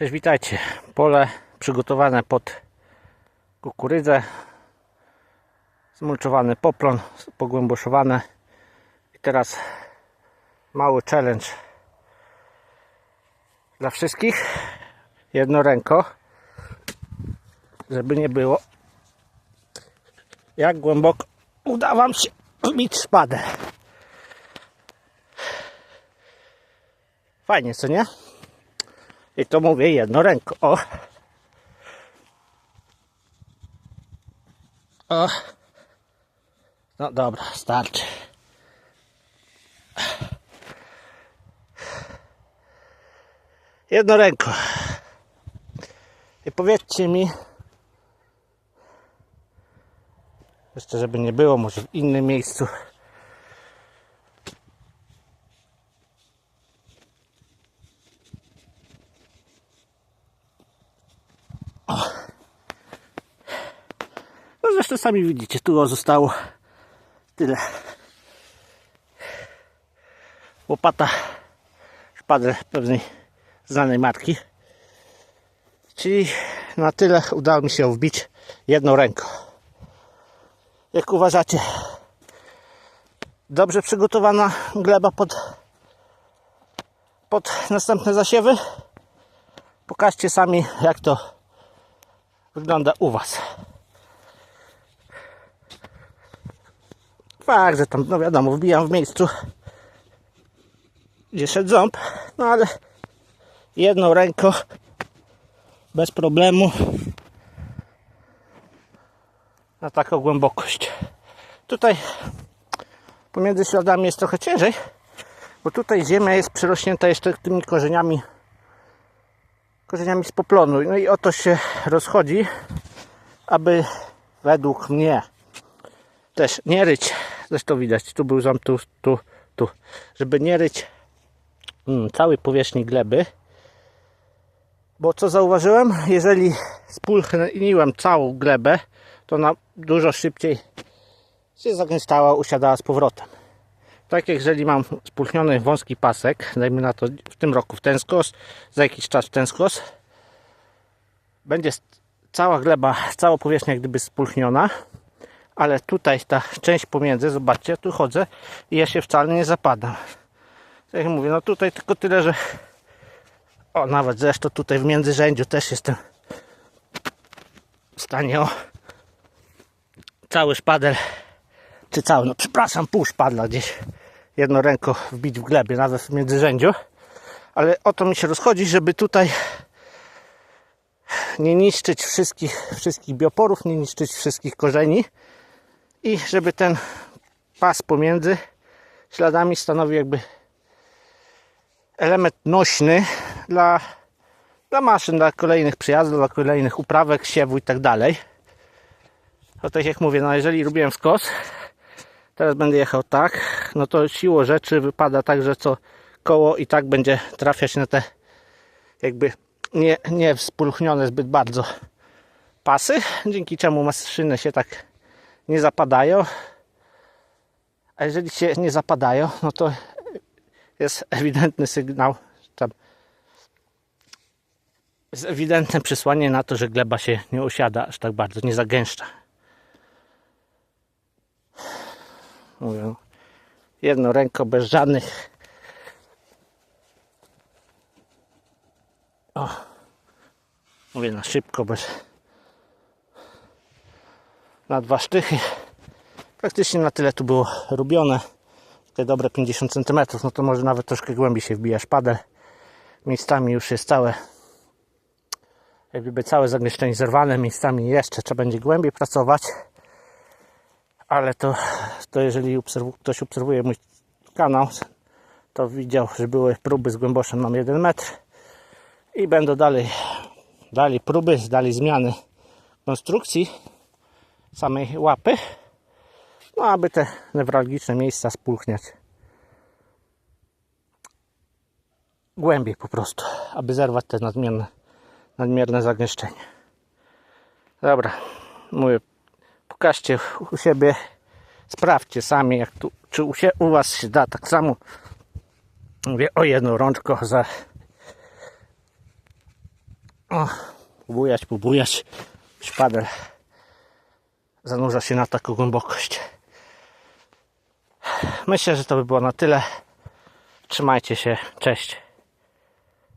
Cześć, witajcie. Pole przygotowane pod kukurydzę. Zmulczowany poplon, pogłęboszowane. I teraz mały challenge dla wszystkich. Jedno ręko, żeby nie było. Jak głęboko uda Wam się wbić szpadę. Fajnie, co nie? I to mówię jedno ręko. O. O. No dobra, starczy. Jedno ręko. I powiedzcie mi, jeszcze żeby nie było, może w innym miejscu. No zresztą sami widzicie, tu zostało tyle. Łopata, szpadel pewnej znanej marki. Czyli na tyle udało mi się wbić jedną ręką. Jak uważacie, dobrze przygotowana gleba pod, pod następne zasiewy? Pokażcie sami, jak to wygląda u Was. Fakt, że tam, no wiadomo, wbijam w miejscu, gdzie szedł ząb, no ale jedną ręką, bez problemu, na taką głębokość. Tutaj pomiędzy śladami jest trochę ciężej, bo tutaj ziemia jest przyrośnięta jeszcze tymi korzeniami, korzeniami z poplonu. No i o to się rozchodzi, aby według mnie też nie ryć, zresztą widać, tu był ząb, tu, tu, tu, żeby nie ryć mm, całej powierzchni gleby, bo co zauważyłem, jeżeli spulchniłem całą glebę, to ona dużo szybciej się zagęstała, usiadała z powrotem. Tak jak jeżeli mam spulchniony wąski pasek, dajmy na to w tym roku w ten skos, za jakiś czas w ten skos, będzie cała gleba, cała powierzchnia gdyby spulchniona, ale tutaj ta część pomiędzy, zobaczcie, tu chodzę i ja się wcale nie zapadam. Tak jak mówię, no tutaj tylko tyle, że o, nawet zresztą tutaj w międzyrzędziu też jestem w stanie o cały szpadel, czy cały, no przepraszam, pół szpadla gdzieś jedną ręką wbić w glebie, nawet w międzyrzędziu. Ale o to mi się rozchodzi, żeby tutaj nie niszczyć wszystkich, wszystkich bioporów, nie niszczyć wszystkich korzeni i żeby ten pas pomiędzy śladami stanowił jakby element nośny dla, dla maszyn, dla kolejnych przyjazdów, dla kolejnych uprawek, siewu i tak dalej. To tak jak mówię, no jeżeli robiłem skos, teraz będę jechał tak, no to siłą rzeczy wypada tak, że co koło i tak będzie trafiać na te jakby nie, nie zbyt bardzo pasy, dzięki czemu maszyny się tak nie zapadają. A jeżeli się nie zapadają, no to jest ewidentny sygnał, tam jest ewidentne przesłanie na to, że gleba się nie osiada aż tak bardzo, nie zagęszcza. Mówię, jedną ręką bez żadnych o, mówię na szybko, bez na dwa sztychy. Praktycznie na tyle tu było robione. Te dobre 50 cm no to może nawet troszkę głębiej się wbija szpadel. Miejscami już jest całe jakby całe zagęszczenie zerwane miejscami jeszcze trzeba będzie głębiej pracować. Ale to, to jeżeli obserw ktoś obserwuje mój kanał, to widział, że były próby z głęboszem mam 1 metr i będą dalej, dalej próby, dalej zmiany konstrukcji samej łapy, no aby te newralgiczne miejsca spulchniać głębiej po prostu, aby zerwać te nadmierne, nadmierne zagęszczenie. Dobra, mówię, pokażcie u siebie, sprawdźcie sami, jak tu, czy u, się, u Was się da tak samo. Mówię o jedną rączko za O, pobujać, pobujać. Szpadel zanurza się na taką głębokość. Myślę, że to by było na tyle. Trzymajcie się. Cześć.